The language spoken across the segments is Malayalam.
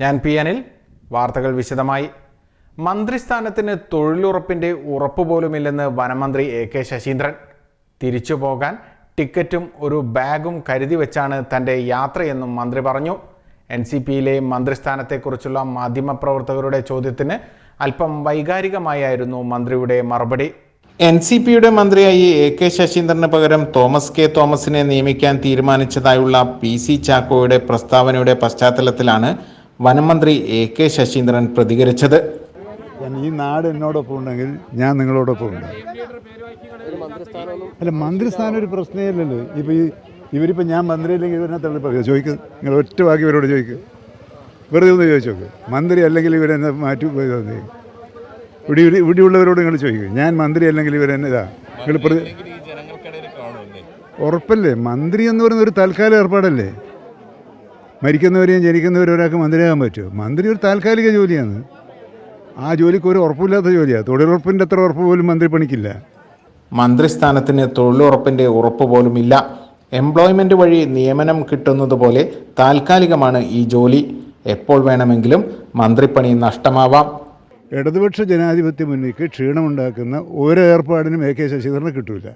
ഞാൻ പി അനിൽ. വാർത്തകൾ വിശദമായി. മന്ത്രിസ്ഥാനത്തിന് തൊഴിലുറപ്പിന്റെ ഉറപ്പ് പോലുമില്ലെന്ന് വനമന്ത്രി എ കെ ശശീന്ദ്രൻ. തിരിച്ചു പോകാൻ ടിക്കറ്റും ഒരു ബാഗും കരുതി വെച്ചാണ് തന്റെ യാത്രയെന്നും മന്ത്രി പറഞ്ഞു. എൻ സി പിയിലെ മന്ത്രിസ്ഥാനത്തെക്കുറിച്ചുള്ള മാധ്യമപ്രവർത്തകരുടെ ചോദ്യത്തിന് അല്പം വൈകാരികമായായിരുന്നു മന്ത്രിയുടെ മറുപടി. എൻ സി പിയുടെ മന്ത്രിയായി എ കെ ശശീന്ദ്രന് പകരം തോമസ് കെ തോമസിനെ നിയമിക്കാൻ തീരുമാനിച്ചതായുള്ള പി സി ചാക്കോയുടെ പ്രസ്താവനയുടെ പശ്ചാത്തലത്തിലാണ് വനമന്ത്രി എ കെ ശശീന്ദ്രൻ പ്രതികരിച്ചത്. ഈ നാട് എന്നോടൊപ്പം ഉണ്ടെങ്കിൽ ഞാൻ നിങ്ങളോടൊപ്പം ഉണ്ട്. അല്ല മന്ത്രിസ്ഥാനം ഒരു പ്രശ്നമേ ഇല്ലല്ലോ ഇപ്പോൾ ഈ ഇവരിപ്പോൾ ഞാൻ മന്ത്രിയില്ലെങ്കിൽ ഇവരെ തള്ളി പറയുക ചോദിക്കും. നിങ്ങൾ ഒറ്റ വാക്കി ഇവരോട് ചോദിക്കും. വെറുതെ ഒന്ന് ചോദിച്ചു നോക്ക്. മന്ത്രി അല്ലെങ്കിൽ ഇവരെന്നെ മാറ്റി ഇവിടെ ഇവിടെ ഇവിടെയുള്ളവരോട് നിങ്ങൾ ചോദിക്കും. ഞാൻ മന്ത്രി അല്ലെങ്കിൽ ഇവരെന്നെ ഇതാ. നിങ്ങൾ പ്രതി ഉറപ്പല്ലേ? മന്ത്രി എന്ന് പറയുന്ന ഒരു തൽക്കാലം ഏർപ്പാടല്ലേ? മരിക്കുന്നവരെയും ജനിക്കുന്നവരും ഒരാൾക്ക് മന്ത്രിയാകാൻ പറ്റുമോ? മന്ത്രി ഒരു താൽക്കാലിക ജോലിയാണ്. ആ ജോലിക്ക് ഒരു ഉറപ്പില്ലാത്ത ജോലിയാണ് തൊഴിലുറപ്പിന്റെ അത്ര ഉറപ്പ് പോലും മന്ത്രി പണിക്കില്ല. മന്ത്രിസ്ഥാനത്തിന് തൊഴിലുറപ്പിന്റെ ഉറപ്പ് പോലുമില്ല. എംപ്ലോയ്മെന്റ് വഴി നിയമനം കിട്ടുന്നത് പോലെ താൽക്കാലികമാണ് ഈ ജോലി. എപ്പോൾ വേണമെങ്കിലും മന്ത്രിപ്പണി നഷ്ടമാവാം. ഇടതുപക്ഷ ജനാധിപത്യ മുന്നണിക്ക് ക്ഷീണമുണ്ടാക്കുന്ന ഒരു ഏർപ്പാടിനും എ കെ ശശീന്ദ്രന് കിട്ടൂല.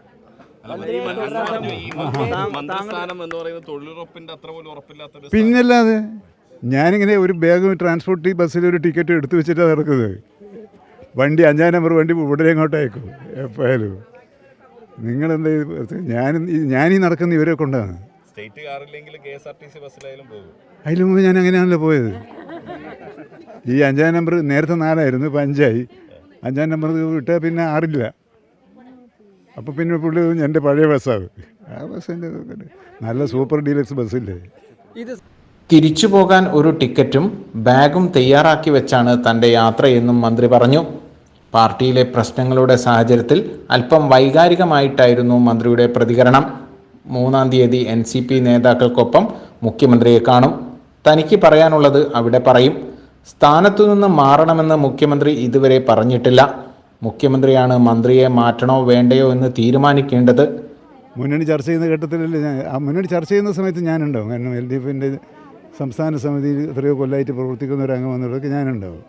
മന്ത്രിസ്ഥാനം എന്ന് പറയുന്നത് തൊഴിലുറപ്പിന്റെ അത്ര പോലും ഉറപ്പില്ലാത്ത പിന്നല്ലാതെ ഞാനിങ്ങനെ ഒരു ബാഗ് ട്രാൻസ്പോർട്ട് ബസ്സിൽ ഒരു ടിക്കറ്റ് എടുത്തു വെച്ചിട്ടാണ് നടക്കുന്നത്. വണ്ടി അഞ്ചാം നമ്പർ വണ്ടി ഇവിടെ അങ്ങോട്ട് അയക്കും എപ്പോയാലും. നിങ്ങളെന്താ ഞാൻ ഞാനീ നടക്കുന്ന ഇവരെ കൊണ്ടാണ്. അതിന് മുമ്പ് ഞാൻ അങ്ങനെയാണല്ലോ പോയത്. ഈ അഞ്ചാം നമ്പർ നേരത്തെ നാലായിരുന്നു ഇപ്പം അഞ്ചായി. അഞ്ചാം നമ്പർ വിട്ടാൽ പിന്നെ ആറില്ല. അപ്പോൾ പിന്നെ പുള്ളി എന്റെ പഴയ ബസ്സാണ് ആ ബസ്സിന്റെ നല്ല സൂപ്പർ ഡീലക്സ് ബസ്സില്ലേ? ഇത് തിരിച്ചു പോകാൻ ഒരു ടിക്കറ്റും ബാഗും തയ്യാറാക്കി വെച്ചാണ് തന്റെ യാത്രയെന്നും മന്ത്രി പറഞ്ഞു. പാർട്ടിയിലെ പ്രശ്നങ്ങളുടെ സാഹചര്യത്തിൽ അല്പം വൈകാരികമായിട്ടായിരുന്നു മന്ത്രിയുടെ പ്രതികരണം. മൂന്നാം തീയതി എൻ സി പി നേതാക്കൾക്കൊപ്പം മുഖ്യമന്ത്രിയെ കാണും. തനിക്ക് പറയാനുള്ളത് അവിടെ പറയും. സ്ഥാനത്തു നിന്ന് മാറണമെന്ന് മുഖ്യമന്ത്രി ഇതുവരെ പറഞ്ഞിട്ടില്ല. മുഖ്യമന്ത്രിയാണ് മന്ത്രിയെ മാറ്റണോ വേണ്ടയോ എന്ന് തീരുമാനിക്കേണ്ടത്? മുന്നണി ചർച്ച ചെയ്യുന്ന ഘട്ടത്തിലല്ലേ ഞാൻ ആ മുന്നണി ചർച്ച ചെയ്യുന്ന സമയത്ത് ഞാനുണ്ടാവും. കാരണം എൽ ഡി എഫിന്റെ സംസ്ഥാന സമിതിയിൽ എത്രയോ കൊല്ലമായിട്ട് പ്രവർത്തിക്കുന്ന ഒരു അംഗം എന്നുള്ളതൊക്കെ ഞാനുണ്ടാവും.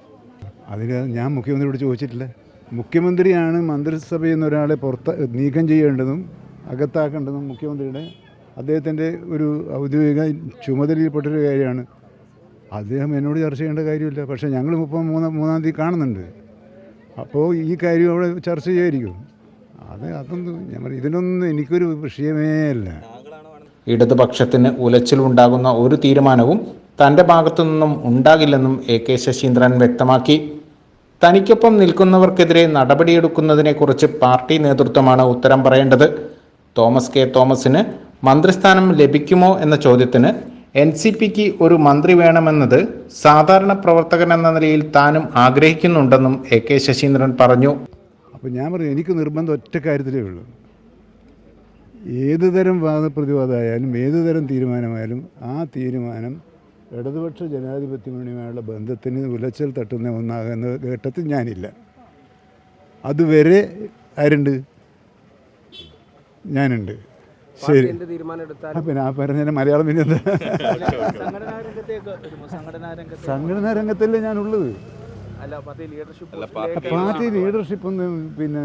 അതിന് ഞാൻ മുഖ്യമന്ത്രിയോട് ചോദിച്ചിട്ടില്ല. മുഖ്യമന്ത്രിയാണ് മന്ത്രിസഭയിൽ നിന്ന് ഒരാളെ പുറത്ത് നീക്കം ചെയ്യേണ്ടതും അകത്താക്കേണ്ടതും മുഖ്യമന്ത്രിയുടെ അദ്ദേഹത്തിന്റെ ഒരു ഔദ്യോഗിക ചുമതലയിൽപ്പെട്ടൊരു കാര്യമാണ്. അദ്ദേഹം എന്നോട് ചർച്ച ചെയ്യേണ്ട കാര്യമില്ല. പക്ഷേ ഞങ്ങൾ ഇപ്പം മൂന്നാം മൂന്നാം തീയതി കാണുന്നുണ്ട്. അപ്പോൾ ഈ കാര്യം അവിടെ ചർച്ച ചെയ്യുമായിരിക്കും അത് അതൊന്നും ഞാൻ ഇതിനൊന്നും എനിക്കൊരു വിഷയമേ അല്ല. ഇടതുപക്ഷത്തിന് ഉലച്ചിലുണ്ടാകുന്ന ഒരു തീരുമാനവും തന്റെ ഭാഗത്തു നിന്നും ഉണ്ടാകില്ലെന്നും എ കെ ശശീന്ദ്രൻ വ്യക്തമാക്കി. തനിക്കൊപ്പം നിൽക്കുന്നവർക്കെതിരെ നടപടിയെടുക്കുന്നതിനെക്കുറിച്ച് പാർട്ടി നേതൃത്വമാണ് ഉത്തരം പറയേണ്ടത്. തോമസ് കെ തോമസിന് മന്ത്രിസ്ഥാനം ലഭിക്കുമോ എന്ന ചോദ്യത്തിന് എൻ സി പിക്ക് ഒരു മന്ത്രി വേണമെന്നത് സാധാരണ പ്രവർത്തകൻ എന്ന നിലയിൽ താനും ആഗ്രഹിക്കുന്നുണ്ടെന്നും എ കെ ശശീന്ദ്രൻ പറഞ്ഞു. അപ്പോൾ ഞാൻ പറയും എനിക്ക് നിർബന്ധം ഒറ്റ കാര്യത്തിലേ ഉള്ളൂ. ഏത് തരം വാദപ്രതിവാദമായാലും ഏത് തരം തീരുമാനമായാലും ആ തീരുമാനം ഇടതുപക്ഷ ജനാധിപത്യ മുന്നണിയുമായുള്ള ബന്ധത്തിന് ഉലച്ചൽ തട്ടുന്ന ഒന്നാകുന്ന ഘട്ടത്തിൽ ഞാനില്ല. അതുവരെ ആരുണ്ട്? ഞാനുണ്ട്. ശരി. തീരുമാനം എടുത്താൽ പിന്നെ ആ പറഞ്ഞ മലയാളം പിന്നെ എന്താ? സംഘടനാ രംഗത്തല്ലേ ഞാനുള്ളത്. അല്ല പാർട്ടി ലീഡർഷിപ്പ് ഒന്നും പിന്നെ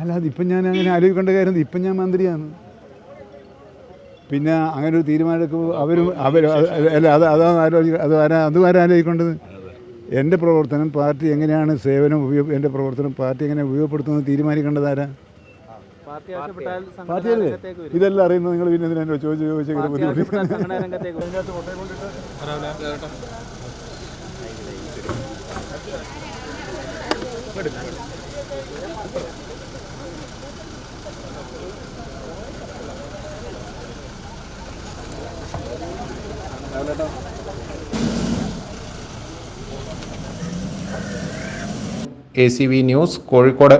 അല്ല അതിപ്പം ഞാൻ അങ്ങനെ ആലോചിക്കേണ്ട കാര്യം ഇപ്പം ഞാൻ മന്ത്രിയാണ്. പിന്നെ അങ്ങനെ ഒരു തീരുമാനമെടുക്കുമ്പോൾ അവരും അവർ അല്ല അത് അതാണ് ആലോചിക്കുക അത് ആരാ അതും ആരാ ആലോചിക്കേണ്ടത്? എന്റെ പ്രവർത്തനം പാർട്ടി എങ്ങനെയാണ് സേവനം ഉപയോഗ എന്റെ പ്രവർത്തനം പാർട്ടി എങ്ങനെ ഉപയോഗപ്പെടുത്തുന്നത് തീരുമാനിക്കേണ്ടത് ആരാ? പാർട്ടിയല്ലേ ഇതെല്ലാം അറിയുന്നത് നിങ്ങൾ പിന്നെ എന്തിനാ ചോദിച്ചു ചോദിച്ചു ഇങ്ങനെ പാർട്ടി ബുദ്ധിമുട്ട് A C V news Kozhikode.